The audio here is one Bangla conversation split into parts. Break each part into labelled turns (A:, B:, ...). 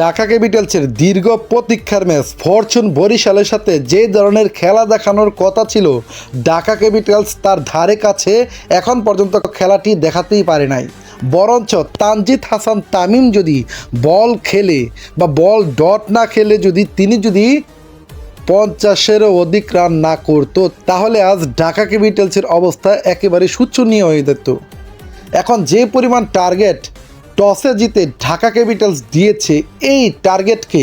A: ঢাকা ক্যাপিটালসের দীর্ঘ প্রতীক্ষার ম্যাচ ফরচুন বরিশালের সাথে যে ধরনের খেলা দেখানোর কথা ছিল, ঢাকা ক্যাপিটালস তার ধারে কাছে এখন পর্যন্ত খেলাটি দেখাতেই পারে নাই। বরঞ্চ তানজিদ হাসান তামিম যদি বল খেলে বা বল ডট না খেলে যদি তিনি যদি পঞ্চাশেরও অধিক রান না করতো, তাহলে আজ ঢাকা ক্যাপিটালসের অবস্থা একেবারে শোচনীয় হয়ে যেত। এখন যে পরিমাণ টার্গেট টসে জিতে ঢাকা ক্যাপিটালস দিয়েছে এই টার্গেটকে।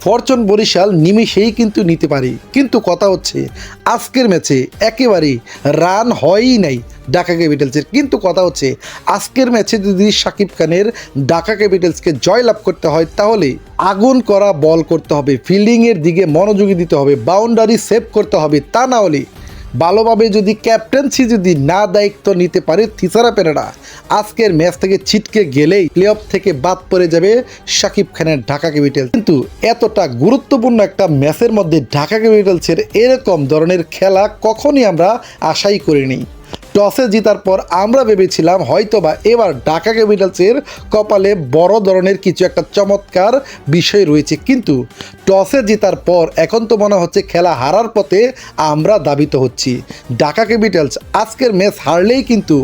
A: ফরচুন বরিশাল নিমিষেই কিন্তু নিতে পারে। কিন্তু কথা হচ্ছে, আজকের ম্যাচে একেবারেই রান হয়ই নাই ঢাকা ক্যাপিটালসের। কিন্তু কথা হচ্ছে, আজকের ম্যাচে যদি সাকিব খানের ঢাকা ক্যাপিটালসকে জয়লাভ করতে হয়, তাহলে আগুন করা বল করতে হবে, ফিল্ডিংয়ের দিকে মনোযোগী দিতে হবে, বাউন্ডারি সেভ করতে হবে। তা না হলে ভালোভাবে যদি ক্যাপ্টেন্সি যদি না দায়িত্ব নিতে পারে থিসারা পেরেরা আজকের ম্যাচ থেকে ছিটকে গেলেই প্লে অফ থেকে বাদ পড়ে যাবে শাকিব খানের ঢাকা ক্যাপিটাল কিন্তু এতটা গুরুত্বপূর্ণ একটা ম্যাচের মধ্যে ঢাকা ক্যাপিটালসের এরকম ধরনের খেলা কখনই আমরা আশাই করিনি। টসে জিতার পর আমরা ভেবেছিলাম হয়তোবা এবার ঢাকা ক্যাপিটালসের কপালে বড় ধরনের কিছু একটা চমৎকার বিষয় রয়েছে। কিন্তু টসে জেতার পর এখন তো মনে হচ্ছে খেলা হারার পথে আমরা দাবিত হচ্ছি। ঢাকা ক্যাপিটালস আজকের ম্যাচ হারলেই কিন্তু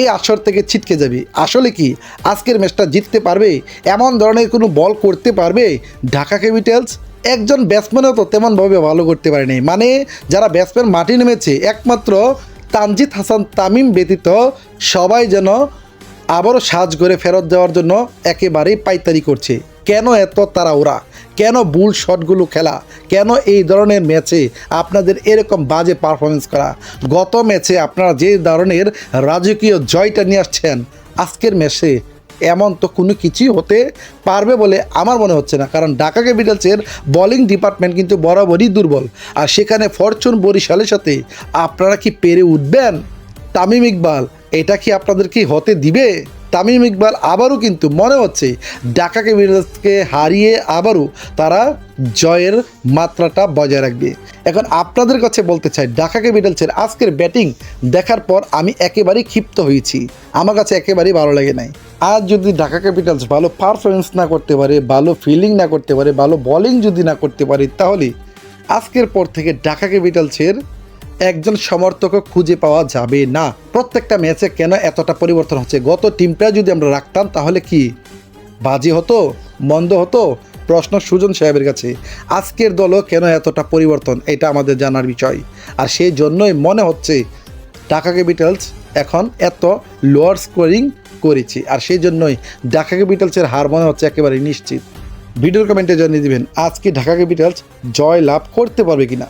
A: এই আসর থেকে ছিটকে যাবে। আসলে কি? আজকের ম্যাচটা জিততে পারবে? এমন ধরনের কোনো বল করতে পারবে? ঢাকা ক্যাপিটালস? একজন ব্যাটসম্যানও তো তেমনভাবে ভালো করতে পারেনি মানে যারা ব্যাটসম্যান মাটি নেমেছে, একমাত্র তানজিদ হাসান তামিম ব্যতীত সবাই যেন আবারও সাজ করে ফেরত দেওয়ার জন্য একেবারেই পাইতারি করছে। কেন এত তারা ওরা কেন বুল শটগুলো খেলা? কেন এই ধরনের ম্যাচে আপনাদের এরকম বাজে পারফরমেন্স করা? গত ম্যাচে আপনারা যে ধরনের রাজকীয় জয়টা নিয়ে আসছেন, আজকের ম্যাচে এমন তো কোনো কিছুই হতে পারবে বলে আমার মনে হচ্ছে না। কারণ ঢাকা ক্যাপিটালসের বলিং ডিপার্টমেন্ট কিন্তু বরাবরই দুর্বল। আর সেখানে ফরচুন বরিশালের সাথে আপনারা কি পেরে উঠবেন? তামিম ইকবাল, এটা কি আপনাদের কি হতে দিবে? তামিম ইকবাল আবারও কিন্তু মনে হচ্ছে ঢাকা ক্যাপিটালসকে হারিয়ে আবারও তারা জয়ের মাত্রাটা বজায় রাখবে। এখন আপনাদের কাছে বলতে চাই, ঢাকা ক্যাপিটালসের আজকের ব্যাটিং দেখার পর আমি একেবারেই ক্ষিপ্ত হয়েছি। আমার কাছে একেবারেই ভালো লাগে নাই। আজ যদি ঢাকা ক্যাপিটালস ভালো পারফরমেন্স না করতে পারে, ভালো ফিল্ডিং না করতে পারে, ভালো বোলিং যদি না করতে পারে, তাহলে আজকের পর থেকে ঢাকা ক্যাপিটালসের একজন সমর্থকও খুঁজে পাওয়া যাবে না। প্রত্যেকটা ম্যাচে কেন এতটা পরিবর্তন হচ্ছে? গত টিমটা যদি আমরা রাখতাম, তাহলে কি বাজে হতো? মন্দ হতো? প্রশ্ন সুজন সাহেবের কাছে, আজকের দলও কেন এতটা পরিবর্তন? এটা আমাদের জানার বিষয়। আর সেই জন্যই মনে হচ্ছে ঢাকা ক্যাপিটালস এখন এত লোয়ার স্কোরিং করেছি। আর সেই জন্যই ঢাকা ক্যাপিটালসের হার মনে হচ্ছে একেবারে নিশ্চিত। ভিডিওর কমেন্টে জানিয়ে দিবেন, আজকে ঢাকা ক্যাপিটালস জয় লাভ করতে পারবে কিনা?